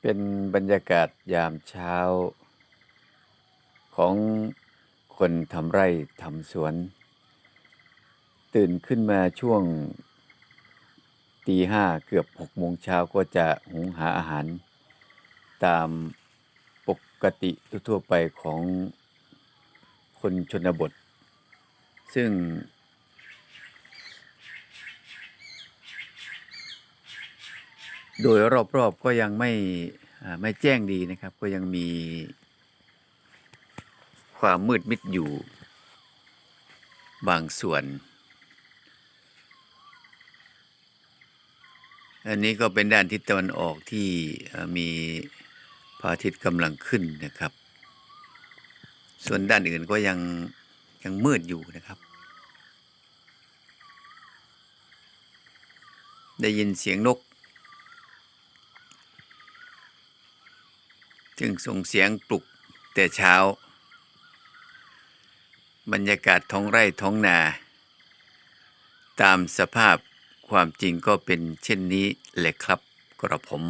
เป็นบรรยากาศยามเช้า ของคนทำไร่ทำสวน ตื่นขึ้นมาช่วงตีห้าเกือบหกโมงเช้าก็จะหุงหาอาหาร ตามปกติทั่วไปของคนชนบท ซึ่ง โดยรอบๆก็ยังไม่ไม่แจ้งดีนะครับ ก็ยังมีความมืดมิดอยู่บางส่วน อันนี้ก็เป็นด้านทิศตะวันออกที่มีพระอาทิตย์กำลังขึ้นนะครับ ส่วนด้านอื่นก็ยังยังมืดอยู่นะครับ ได้ยินเสียงนก จึงส่งเสียงปลุกแต่เช้า บรรยากาศท้องไร่ท้องนา ตามสภาพความจริงก็เป็นเช่นนี้แหละครับกระผม